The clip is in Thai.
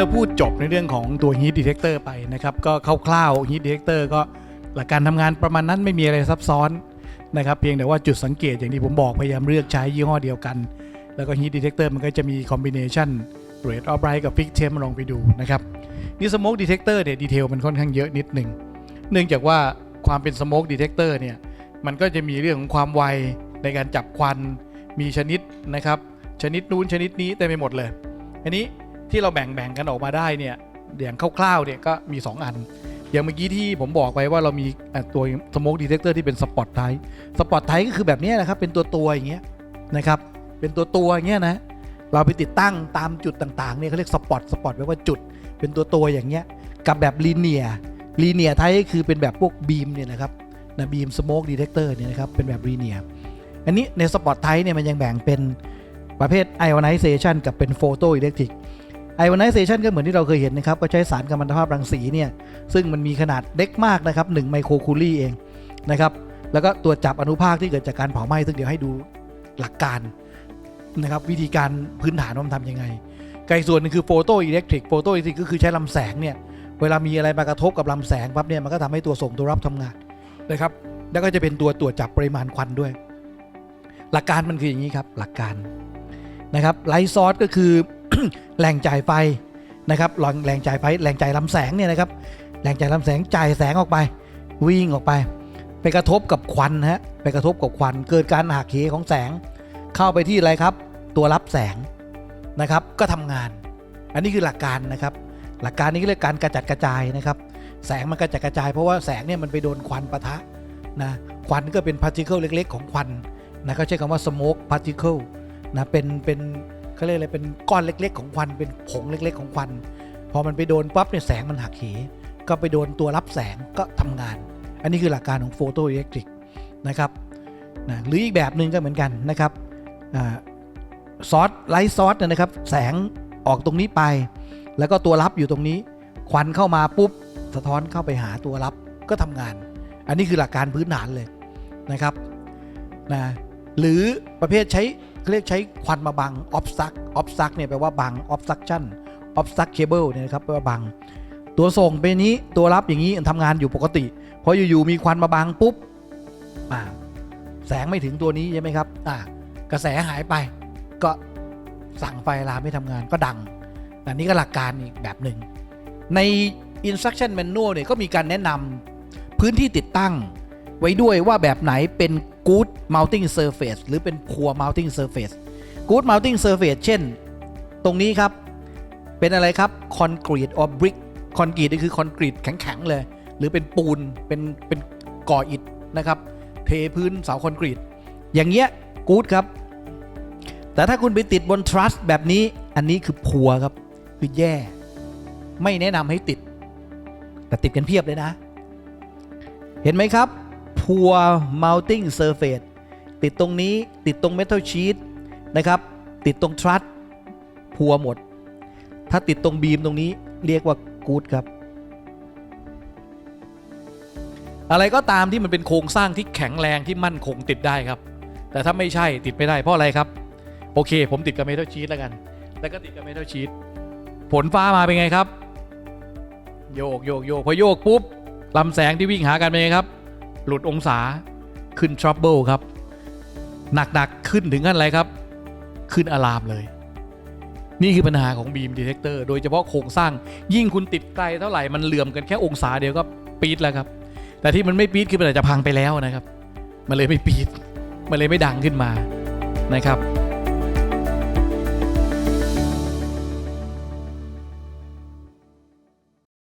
เราพูดจบในเรื่องของตัว heat detector ไปนะครับ ก็คร่าวๆ heat detector ก็หลักการทำงานประมาณนั้นไม่มีอะไรซับซ้อนนะครับ เพียงแต่ว่าจุดสังเกตอย่างที่ผมบอกพยายามเลือกใช้ยี่ห้อเดียวกัน แล้วก็ heat detector มันก็จะมี combination rate of light กับ fixed temp ลองไปดูนะครับนี่ smoke detector เนี่ยดีเทลมันค่อนข้างเยอะนิดหนึ่งเนื่องจากว่าความเป็น smoke detector เนี่ยมันก็จะมีเรื่องของความไวในการจับควันมีชนิดนะครับ ชนิดนู้นชนิดนี้เต็มไปหมดเลย อันนี้ ที่เราแบ่งแบ่งกันออกมาได้เนี่ยอย่างคร่าวๆเนี่ยก็มี 2 อัน อย่างเมื่อกี้ที่ผมบอกไปว่าเรามีตัว smoke detector ที่เป็นสปอตไทสปอตไทก็คือแบบนี้นะครับ เป็นตัวตัวๆอย่างเงี้ยนะครับ เป็นตัวตัวๆอย่างเงี้ยนะ เราไปติดตั้งตามจุดต่างๆเนี่ยเขาเรียกสปอตสปอตแปลว่าจุด เป็นตัวตัวๆอย่างเงี้ย กับแบบลีเนียลีเนียไทก็คือเป็นแบบพวกบีมเนี่ยนะครับนะบีมสโมกดีเทคเตอร์เนี่ยนะครับ เป็นแบบลีเนียอันนี้ในสปอตไทเนี่ยมันยังแบ่งเป็นประเภท ionization กับเป็น photo electric ionization ก็ ไอวานิเซชันก็เหมือนที่เราเคยเห็นนะครับ ก็ใช้สารกัมมันตภาพรังสีเนี่ย ซึ่งมันมีขนาดเล็กมากนะครับ1ไมโครคูลี่เองนะครับ แล้วก็ตรวจจับอนุภาคที่เกิดจากการเผาไหม้ ซึ่งเดี๋ยวให้ดูหลักการนะครับวิธีการพื้นฐานว่ามันทำยังไงไกลส่วนนึงคือโฟโตอิเล็กทริกโฟโตอิเล็กทริกก็คือใช้ลำแสงเนี่ย เวลามีอะไรมากระทบกับลำแสงปั๊บเนี่ยมันก็ทำให้ตัวส่งตัวรับทำงานนะครับ แล้วก็จะเป็นตัวตรวจจับปริมาณควันด้วย หลักการมันคืออย่างนี้ครับ หลักการนะครับไลท์ซอร์สก็คือ แหล่งจ่ายไฟนะครับแหล่งแหล่งจ่ายไฟแหล่งจ่ายลำแสงเนี่ยนะครับแหล่งจ่ายลำแสงจ่ายแสงออกไป วิ่งออกไป ไปกระทบกับควันฮะไปกระทบกับควันเกิดการหักเหของแสง เข้าไปที่อะไรครับ ตัวรับแสงนะครับก็ทำงาน อันนี้คือหลักการนะครับ หลักการนี้เรียกการกระจัดกระจายนะครับ แสงมันกระจัดกระจายเพราะว่าแสงเนี่ยมันไปโดนควันปะทะนะควันก็เป็นพาร์ติเคิลเล็ก ๆ ของควันนะเขาใช้คำว่า smoke particle นะเป็นเป็น เขาเรียกอะไรเป็นก้อนเล็ก ๆ ของควันเป็นผงเล็ก ๆ ของควัน พอมันไปโดนปั๊บเนี่ยแสงมันหักเหก็ไปโดนตัวรับแสงก็ทำงาน อันนี้คือหลักการของโฟโตอิเล็กทริกนะครับนะหรืออีกแบบหนึ่งก็เหมือนกันนะครับซอสไลท์ซอสเนี่ยนะครับ แสงออกตรงนี้ไป แล้วก็ตัวรับอยู่ตรงนี้ ควันเข้ามาปุ๊บสะท้อนเข้าไปหาตัวรับก็ทำงาน อันนี้คือหลักการพื้นฐานเลยนะครับนะหรือประเภทใช้ เขาเรียกใช้ควันมาบัง obstruct obstruct เนี่ยแปลว่าบัง obstruction obstruct cable เนี่ยนะครับแปลว่าบัง ตัวส่งเป็นนี้ตัวรับอย่างนี้ทำงานอยู่ปกติพออยู่ๆมีควันมาบังปุ๊บอ่าแสงไม่ถึงตัวนี้ใช่ไหมครับอ่ากระแสหายไป ก็สั่งไฟลามไม่ทำงานก็ดังอันนี้ก็หลักการอีกแบบหนึ่งใน instruction manual เนี่ยก็มีการแนะนำพื้นที่ติดตั้ง ไว้ด้วยว่าแบบไหนเป็น good mounting surface หรือเป็น poor mounting surface good mounting surface เช่น ตรงนี้ครับ เป็นอะไรครับ concrete or brick คอนกรีตนี่คือคอนกรีตแข็งๆเลย หรือเป็นปูนเป็นเป็นก่ออิฐนะครับ เทพื้นเสาคอนกรีต อย่างเงี้ย good ครับ แต่ถ้าคุณไปติดบน trust แบบนี้อันนี้คือพัวครับ คือแย่ ไม่แนะนำให้ติด แต่ติดกันเพียบเลยนะ เห็นไหมครับ poor mounting surface ติดตรงนี้ติดตรง metal sheet นะครับ ติดตรง truss พัวหมด ถ้าติดตรงบีมตรงนี้เรียกว่า good ครับ อะไรก็ตามที่มันเป็นโครงสร้างที่แข็งแรงที่มั่นคงติดได้ครับ แต่ถ้าไม่ใช่ติดไม่ได้เพราะอะไรครับ โอเค ผมติดกับ metal sheet แล้วกัน แล้วก็ติดกับ metal sheet ผลฟ้ามาเป็นไงครับ โยกโยกโยกพอโยกปุ๊บลำแสงที่วิ่งหากันเป็นไงครับ หลุดองศาขึ้น trouble ครับ หนักๆขึ้นถึงขั้นอะไรครับ ขึ้นอะลามเลย นี่คือปัญหาของบีมดีเทคเตอร์โดยเฉพาะโครงสร้างยิ่งคุณติดไกลเท่าไหร่มันเหลื่อมกันแค่องศาเดียวก็ปี๊ดแล้วครับ แต่ที่มันไม่ปี๊ดคือมันอาจจะพังไปแล้วนะครับ มันเลยไม่ปี๊ดมันเลยไม่ดังขึ้นมานะครับ